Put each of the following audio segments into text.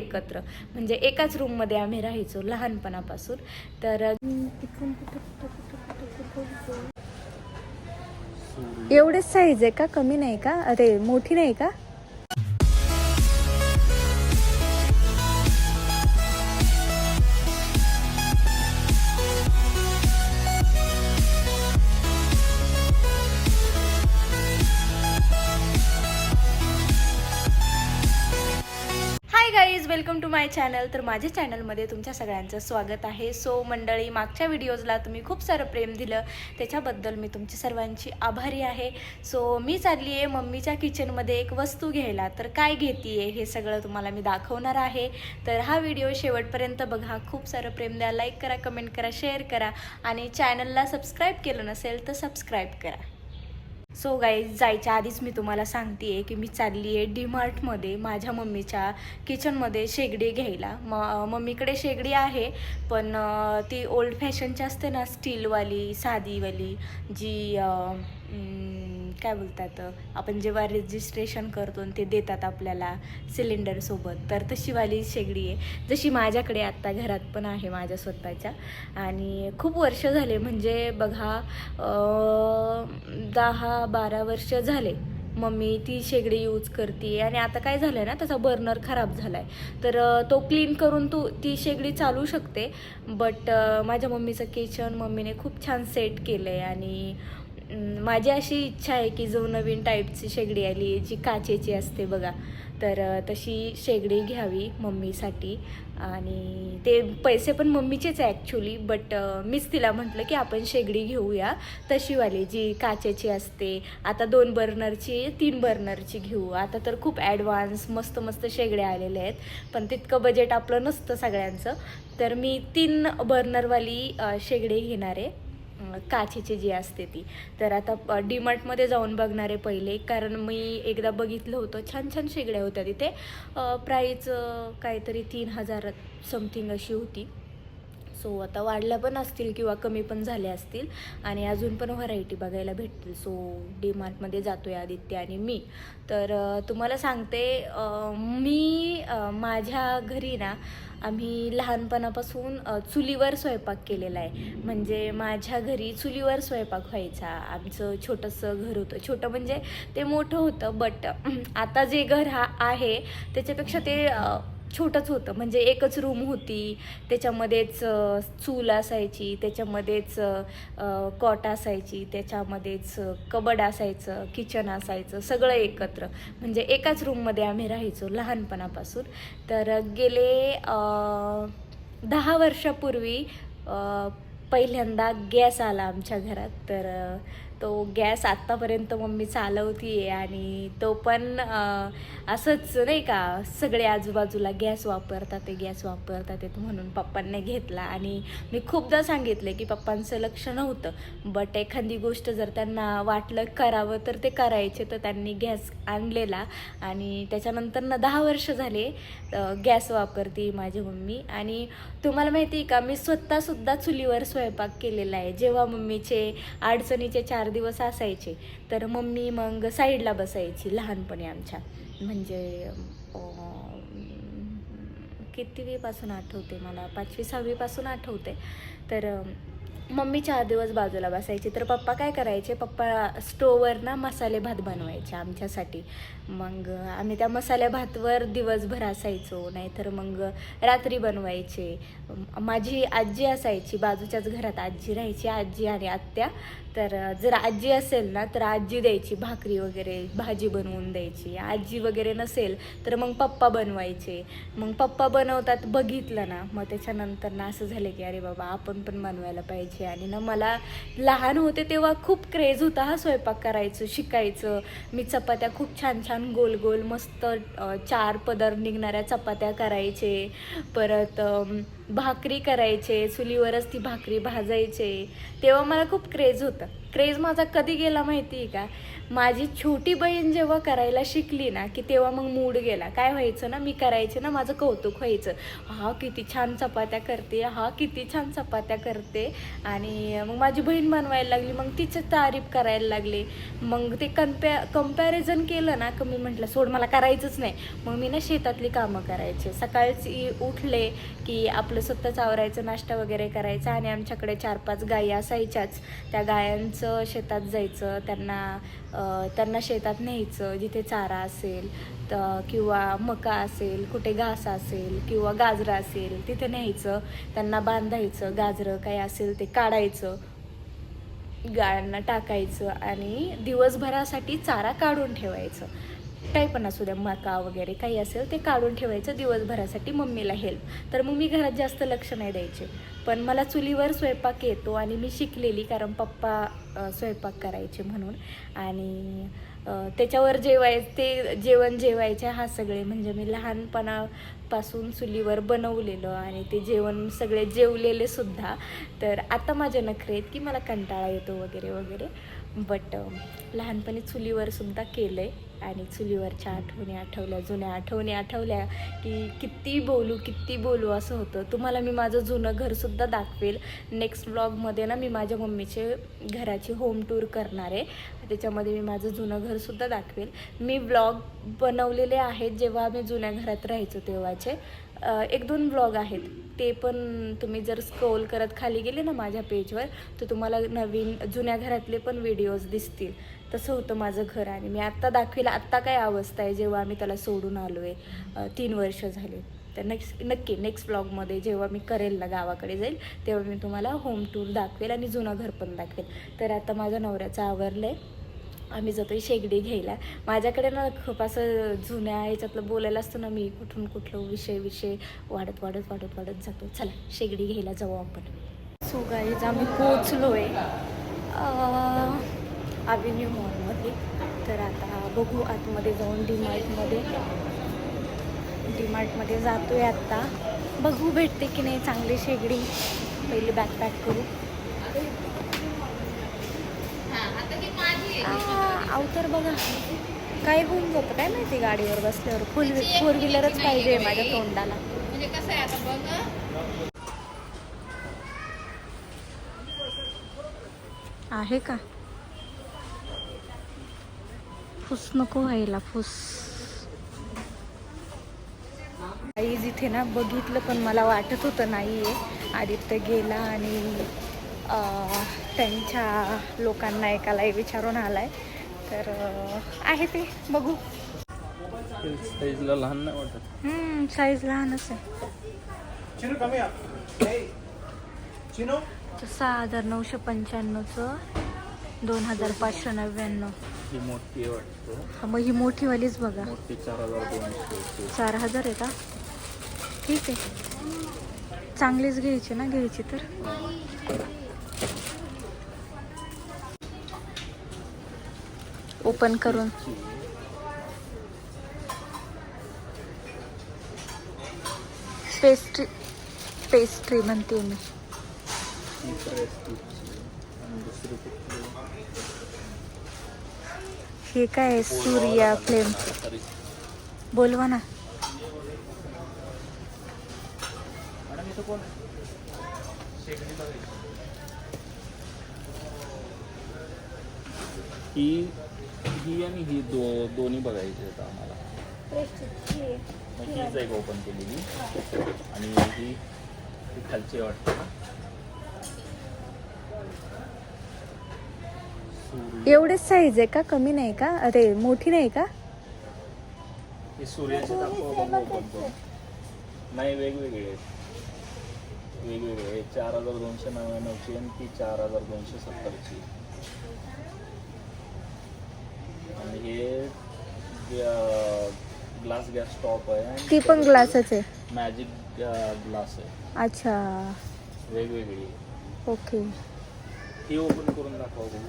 एकत्र. म्हणजे एकाच रूममध्ये आम्ही राहायचो लहानपणापासून. तर एवढेच साईज आहे का? कमी नाही का? अरे मोठी नाही का? Hi guys welcome to my channel तर माझ्या चॅनलमध्ये तुमच्या सगळ्यांचं स्वागत आहे. सो मंडळी मागच्या व्हिडिओजला तुम्ही खूप सारं प्रेम दिलं. त्याच्याबद्दल मी तुमची सर्वांची आभारी आहे. सो मी चालली आहे मम्मीच्या किचनमध्ये एक वस्तू घ्यायला. तर काय घेते हे सगळं तुम्हाला मी दाखवणार आहे. तर हा व्हिडिओ शेवटपर्यंत बघा. खूप सारं प्रेम द्या. लाईक करा कमेंट करा शेअर करा. आणि चॅनलला सबस्क्राईब केलं नसेल तर सबस्क्राईब करा. सो गाईज जायच्या आधीच मी तुम्हाला सांगते आहे की मी चालली आहे डीमार्टमध्ये माझ्या मम्मीच्या किचनमध्ये शेगडी घ्यायला. म मम्मीकडे शेगडी आहे पण ती ओल्ड फॅशनची असते ना स्टीलवाली साधीवाली जी काय बोलतात आपण जेव्हा रजिस्ट्रेशन करतो आणि ते देतात आपल्याला सिलेंडरसोबत तर तशीवाली शेगडी आहे जशी माझ्याकडे आत्ता घरात पण आहे माझ्या स्वतःच्या. आणि खूप वर्ष झाले म्हणजे बघा दहा बारा वर्ष झाले मम्मी ती शेगडी यूज करते आणि आता काय झालं ना त्याचा बर्नर खराब झाला आहे तर तो क्लीन करून तू ती शेगडी चालू शकते. बट माझ्या मम्मीचं किचन मम्मीने खूप छान सेट केलं आहे आणि माझी अशी इच्छा आहे की जो नवीन टाईपची शेगडी आली जी काचेची असते बघा तर तशी शेगडी घ्यावी मम्मीसाठी. आणि ते पैसे पण मम्मीचेच आहे ॲक्च्युली बट मीच तिला म्हटलं की आपण शेगडी घेऊया. तशीवाली जी काचेची असते आता दोन बर्नरची तीन बर्नरची घेऊ. आता तर खूप ॲडव्हान्स मस्त मस्त शेगड्या आलेल्या आहेत पण तितकं बजेट आपलं नसतं सगळ्यांचं. तर मी तीन बर्नरवाली शेगडी घेणार आहे. काचेची जी असते ती. तर आता डीमार्टमध्ये जाऊन बघणार आहे पहिले. कारण मी एकदा बघितलं होतं छान छान शेगड्या होत्या तिथे. प्राईज काहीतरी तीन हजार समथिंग अशी होती. सो आता वाढल्या पण असतील किंवा कमी पण झाल्या असतील आणि अजून पण व्हरायटी बघायला भेटतील. सो डी मार्टमध्ये जातो आहे आदित्य आणि मी. तर तुम्हाला सांगते मी माझ्या घरी ना आम्ही लहानपणापासून चुलीवर स्वयंपाक केलेला आहे. म्हणजे माझ्या घरी चुलीवर स्वयंपाक व्हायचा. आमचं छोटंसं घर होतं. छोटं म्हणजे ते मोठं होतं बट आता जे घर हा आहे त्याच्यापेक्षा ते छोटंच होतं. म्हणजे एकच रूम होती. त्याच्यामध्येच चूल असायची त्याच्यामध्येच कॉट असायची त्याच्यामध्येच कबड असायचं किचन असायचं सगळं एकत्र. म्हणजे एकाच रूममध्ये आम्ही राहायचो लहानपणापासून. तर गेले दहा वर्षापूर्वी पहिल्यांदा गॅस आला आमच्या घरात. तर तो गॅस आत्तापर्यंत मम्मी चालवती आहे आणि तो पण असंच नाही का सगळे आजूबाजूला गॅस वापरतात ते गॅस वापरतात म्हणून पप्पांनी घेतला. आणि मी खूपदा सांगितले की पप्पांचं लक्ष नव्हतं बट एखादी गोष्ट जर त्यांना वाटलं करावं तर ते करायचे. तर त्यांनी गॅस आणलेला आणि त्याच्यानंतर ना दहा वर्ष झाले गॅस वापरते माझी मम्मी. आणि तुम्हाला माहिती आहे का मी स्वतःसुद्धा चुलीवर स्वयंपाक केलेला आहे. जेव्हा मम्मीचे अडचणीचे चार दिवस असायचे. तर मम्मी मग साईडला बसायची लहानपणी आमच्या. म्हणजे कितीवीपासून कितवीपासून आठवते मला? पाचवी सहावीपासून आठवते. तर मम्मी चार दिवस बाजूला बसायची. तर पप्पा काय करायचे? पप्पा स्टोवर ना मसाले भात बनवायचे आमच्यासाठी. मग आम्ही त्या मसाले भातवर दिवसभर असायचो. नाहीतर मग रात्री बनवायचे. माझी आजी असायची बाजूच्याच घरात आजी राहायची आजी आणि आत्या. तर जर आजी असेल ना तर आजी द्यायची भाकरी वगैरे भाजी बनवून द्यायची. आजी वगैरे नसेल तर मग पप्पा बनवायचे. मग पप्पा बनवतात बघितलं ना मग त्याच्यानंतर ना असं झालं की अरे बाबा आपण पण बनवायला पाहिजे. आणि ना मला लहान होते तेव्हा खूप क्रेज होता हा स्वयंपाक करायचं शिकायचं. मी चपात्या खूप छान छान गोल गोल मस्त चार पदर निघणाऱ्या चपात्या करायचे. परत भाकरी करायचे चुलीवरच ती भाकरी भाजायचे. तेव्हा मला खूप क्रेज होतं. क्रेज माझा कधी गेला माहिती आहे का? माझी छोटी बहीण जेव्हा करायला शिकली ना की तेव्हा मग मूड गेला. काय व्हायचं ना मी करायचे ना माझं कौतुक व्हायचं. हा किती छान चपात्या करते हा किती छान चपात्या करते. आणि मग माझी बहीण बनवायला लागली मग तिचं तारीफ करायला लागली. मग ते कम्पॅ कंपॅरिझन केलं ना की मी म्हटलं सोड मला करायचंच नाही. मग मी ना शेतातली कामं करायचे. सकाळची उठले की आपलं स्वतःच आवरायचं नाश्ता वगैरे करायचा आणि आमच्याकडे चार पाच गायी असायच्याच. त्या गायांचं शेतात जायचं त्यांना त्यांना शेतात न्यायचं जिथे चारा असेल तर किंवा मका असेल कुठे घास असेल किंवा गाजरं असेल तिथे न्यायचं. त्यांना बांधायचं गाजरं काय असेल ते काढायचं गाळ्यांना टाकायचं आणि दिवसभरासाठी चारा काढून ठेवायचं. काही पण असू द्या मका वगैरे काही असेल ते काढून ठेवायचं दिवसभरासाठी मम्मीला हेल्प तर मग मी घरात जास्त लक्ष नाही द्यायचे. पण मला चुलीवर स्वयंपाक येतो आणि मी शिकलेली कारण पप्पा स्वयंपाक करायचे म्हणून. आणि त्याच्यावर जेवाय ते जेवण जेवायचे हा सगळे. म्हणजे मी लहानपणा पासून चुलीवर बनवलेलं आणि ते जेवण सगळे जेवलेले सुद्धा. तर आता माझ्या नखरे आहेत की मला कंटाळा येतो वगैरे वगैरे. बट लहानपणी चुलीवर सुद्धा केलं आहे आणि चुलीवरच्या आठवणी आठवल्या जुन्या आठवणी आठवल्या की किती बोलू किती बोलू असं होतं. तुम्हाला मी माझं जुनं घरसुद्धा दाखवेल. नेक्स्ट ब्लॉगमध्ये ना मी माझ्या मम्मीचे घराची होम टूर करणार आहे. त्याच्यामध्ये मी माझं जुनं घरसुद्धा दाखवेल. मी ब्लॉग बनवलेले आहेत जेव्हा आम्ही जुन्या घरात राहायचो तेव्हा. अ, एक दोन ब्लॉग आहेत. ते पण तुम्ही जर स्क्रोल करत खाली गेले ना माझ्या पेजवर तर तुम्हाला नवीन जुन्या घरातले पण व्हिडिओज दिसतील. तसं होतं माझं घर आणि मी आत्ता दाखवेल आत्ता काय अवस्था आहे जेव्हा आम्ही त्याला सोडून आलो आहे तीन वर्ष झाले. तर नेक्स्ट नक्की नेक्स्ट ब्लॉगमध्ये जेव्हा मी करेल ना गावाकडे जाईल तेव्हा मी तुम्हाला होम टूर दाखवेल आणि जुनं घर पण दाखवेल. तर आता माझ्या नवऱ्याचं आवरलं आहे आम्ही जातोय शेगडी घ्यायला. माझ्याकडे ना खूप असं जुन्या ह्याच्यातलं बोलायला असतं ना मी कुठून कुठलं विषय विषय वाढत वाढत वाढत वाढत जातो. चला शेगडी घ्यायला जाऊ आपण. सो गाईज आम्ही पोचलो आहे अव्हेन्यू मॉलमध्ये तर आता बघू आतमध्ये जाऊन डीमार्टमध्ये डीमार्टमध्ये जातो आहे आत्ता बघू भेटते की नाही चांगली शेगडी. पहिली बॅकपॅक करू. अवतर बघा. काय होऊन जातं काय माहिती गाडीवर बसल्यावर? फोर फोर व्हीलरच पाहिजे माझ्या तोंडाला. म्हणजे कसं आहे आता बघ आहे का? फुस नको व्हायला फुस. आई जिथे ना बघितलं पण मला वाटत होतं नाही आहे आदित्य गेला आणि अं, त्यांच्या लोकांना एकाला विचारून आलाय. तर आहे ते बघू. साईजला लहान नाही वाटत. साईज लहानच आहे. सहा हजार नऊशे पंच्याण्णवचं दोन हजार पाचशे नव्याण्णव. ही मोठी वाटतं. मग ही मोठीवालीच बघा. मोठी चार हजार चार हजार आहे का? ठीक आहे. चांगलीच घ्यायची ना घ्यायची तर. ओपन करून. पेस्ट्री पेस्ट्री म्हणते मी. हे काय आहे? सूर्या फ्लेम बोलवा ना. ही ही आणि ही दो दोन्ही बघायची आहेत आम्हाला. मग हीच एक ओपन केलेली. आणि ही ही खालची वाटतं एवढेच साईज आहे का? कमी नाही का? अरे मोठी नाही का? हे सूर्याचे दाखवा बघू ओपन करून नाही वेगवेगळे आहेत. वेगवेगळे चार हजार दोनशे नव्याण्णवची आणि ती चार हजार दोनशे सत्तरची. आणि हे ग्लास गॅस टॉप आहे आणि ती पण ग्लासच आहे. मॅजिक ग्लास आहे. अच्छा. वेगवेगळी. ओके. ही ओपन करून दाखवा बघू.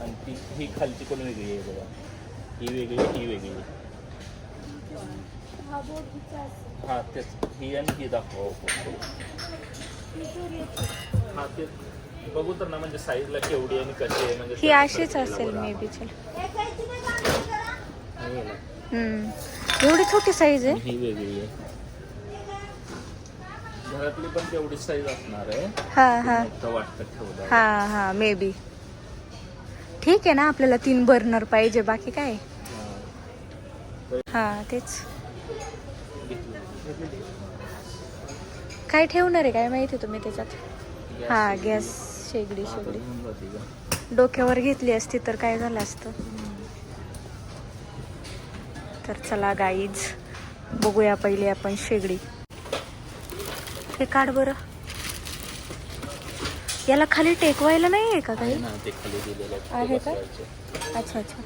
आणि ती ही खालची पण वेगळी आहे बघा. ही वेगळी ही वेगळी. हा तेच. ही आणि ही दाखवा. ओपन करून हा तेच. बघू तर ना म्हणजे साईजला केवढी आणि कशी आहे म्हणजे ही अशीच असेल. मे बी चल आणि हे. एवढी छोटी साईज आहे? ही वेगळी आहे. घरातली पण तेवढीच साईज असणार आहे. हा हा. वाटतं ठेवलं हा हा मे बी ठीक आहे ना आपल्याला तीन बर्नर पाहिजे बाकी काय? हा तेच. काय ठेवणार आहे काय माहिती तुम्ही त्याच्यात? हा गॅस शेगडी शेगडी. डोक्यावर घेतली असती तर काय झालं असतं? तर चला गाईज बघूया पहिले आपण शेगडी. हे काढ बरं. याला खाली टेकवायला नाही आहे का काही आहे. का? अच्छा अच्छा.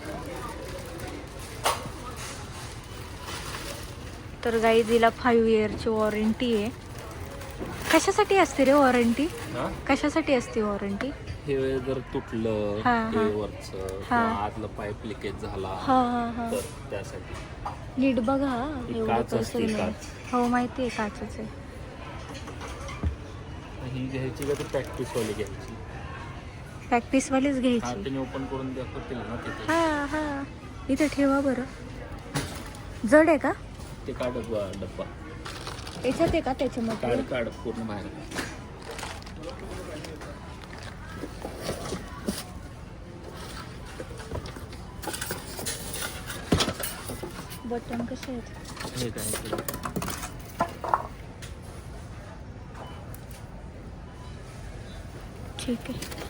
तर गाईजीला फाईव्ह इयरची वॉरंटी आहे. कशासाठी असते रे वॉरंटी हा? कशासाठी असते वॉरंटी हे जर तुटलं हा, हे हा. वरचं हा. किंवा आतलं पाईप लिकेज झाला हा हा हा. तर त्यासाठी. नीट बघा हा, ही एवढे काच पैसे असते, नाही. काच. हो माहिती आहे काचच आहे. ही घ्यायची का ती प्रॅक्टिस वाली घ्यायची? प्रॅक्टिस वालीच हा घ्यायची. त्यांनी ओपन करून दाखवतील ना तिथे. हा हा. इथे ठेवा बरं. जड आहे का? ते काढ डब्बा. याच्यात आहे का त्याच्यामध्ये काढ काढ पूर्ण बाहेर. बटन कसे आहेत? हे काय? केलं? ठीक आहे.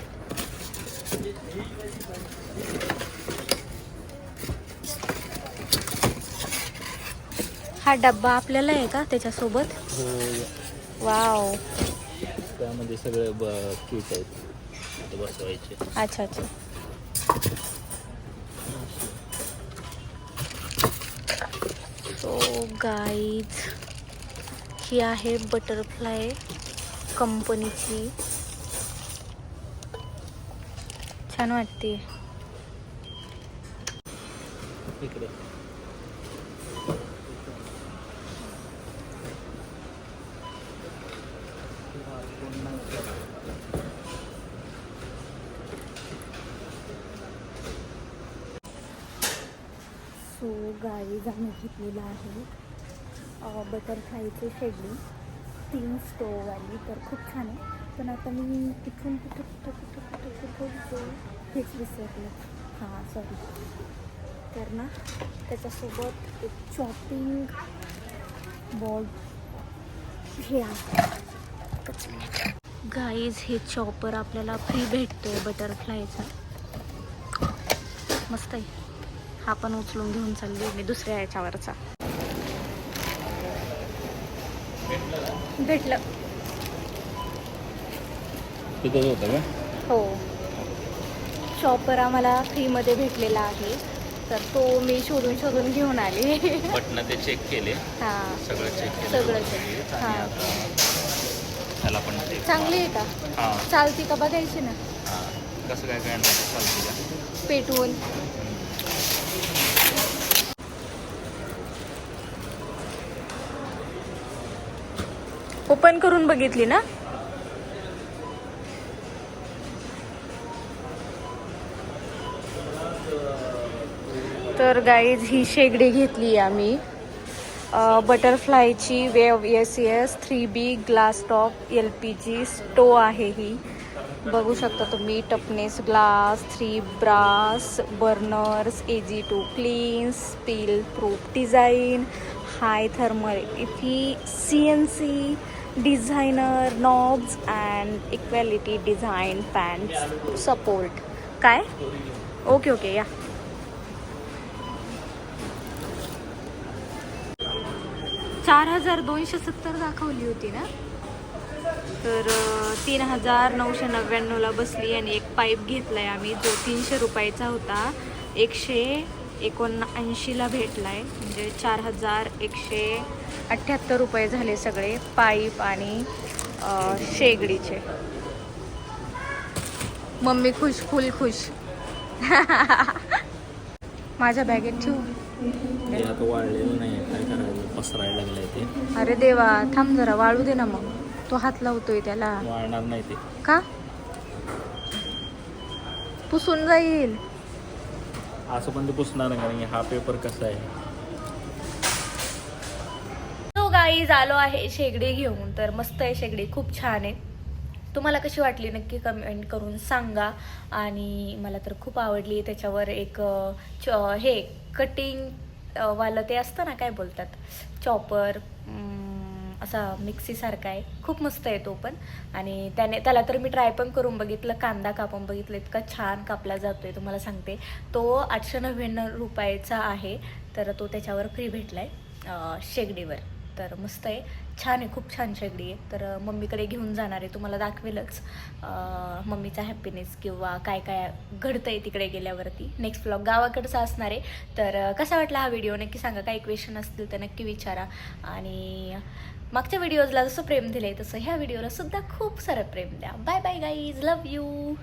हा डब्बा आपल्याला आहे का त्याच्यासोबत? हो वाव. त्यामध्ये सगळे ब क्यूट आहेत. बसवायचे. अच्छा अच्छा. तो गाईज ही आहे बटरफ्लाय कंपनीची छान वाटते इकडे. गावी गाईज आम्ही घेतलेलं आहे. बटरफ्लायचे शेडली तीन स्टोववाली तर खूप छान आहे. पण आता मी इथून कुठं कुठं कुठं कुठं कुठं जाऊ? हेच विसरलं. हां सॉरी तर ना त्याच्यासोबत एक चॉपिंग बॉड हे आहे. गाईज हे चॉपर आपल्याला फ्री भेटतो बटरफ्लायचा मस्त आहे. हा पण उचलून घेऊन चालली मी दुसऱ्या याच्यावरचा. भेटलं. तिथंच होतं का? हो. चॉपर आम्हाला फ्रीमध्ये भेटलेला आहे. तर तो मी शोधून शोधून घेऊन आले. बटणं ते चेक केले. हां. सगळं चेक केलं. सगळं व्यवस्थित. check. आणि हां. आता त्याला पण check चांगली आहे का? हां. चालती का बघायची ना? हां. कसं काय काय नाही चालते का? पेटवून. ओपन करून बघितली ना? तर गाईज ही शेगडी घेतली आम्ही. बटरफ्लायची wave S S three B glass top L P G stove आहे ही. बघू शकता तुम्ही toughness glass three brass burners easy to cleans steel proof design high thermal. Efficiency designer knobs and equality design pant support काय okay okay या चार हजार दोनशे सत्तर दाखवली होती ना? तर तीन हजार नऊशे नव्याण्णवला बसली आणि एक पाईप घेतला आहे आम्ही जो तीनशे रुपयाचा होता. एकशे एकोणऐंशीला भेटलाय. म्हणजे चार हजार एकशे अठ्ठ्याहत्तर रुपये झाले सगळे पाईप आणि शेगडीचे. मम्मी खुश फुल खुश. माझ्या बॅगेत ठेवू. ते आता वाळलेलं नाही काय करायचं? पसरायला लागलंय ते. अरे देवा थांब जरा वाळू दे ना मग. तो हात लावतोय त्याला. वाळणार नाही ते. का? पुसून जाईल. असं पण ते पुसणार नाही कारण हा पेपर कसा आहे. तो गाईज आलो आहे शेगडी घेऊन. तर मस्त आहे शेगडी खूप छान आहे. तुम्हाला कशी वाटली नक्की कमेंट करून सांगा. आणि मला तर खूप आवडली. त्याच्यावर एक हे कटिंग वालं ते असतं ना काय बोलतात? चॉपर असा मिक्सीसारखा आहे. खूप मस्त आहे तो पण. आणि त्याने त्याला तर मी ट्राय पण करून बघितलं. कांदा कापून बघितलं. इतका छान कापला जातोय तुम्हाला सांगते. तो आठशे नव्याण्णव रुपयाचा आहे. तर तो त्याच्यावर फ्री भेटला आहे शेगडीवर. तर मस्त आहे. छान आहे खूप छान शेगडी आहे. तर मम्मीकडे घेऊन जाणार आहे. तुम्हाला दाखवेलच. मम्मीचा हॅपीनेस किंवा काय काय घडतं आहे तिकडे गेल्यावरती. नेक्स्ट ब्लॉग गावाकडचा असणार आहे. तर कसा वाटला हा व्हिडिओ नक्की सांगा. काही क्वेश्चन असतील तर नक्की विचारा. आणि मागच्या व्हिडिओजला जसं प्रेम दिले तसं ह्या व्हिडिओला सुद्धा खूप सारं प्रेम द्या. Bye bye guys love you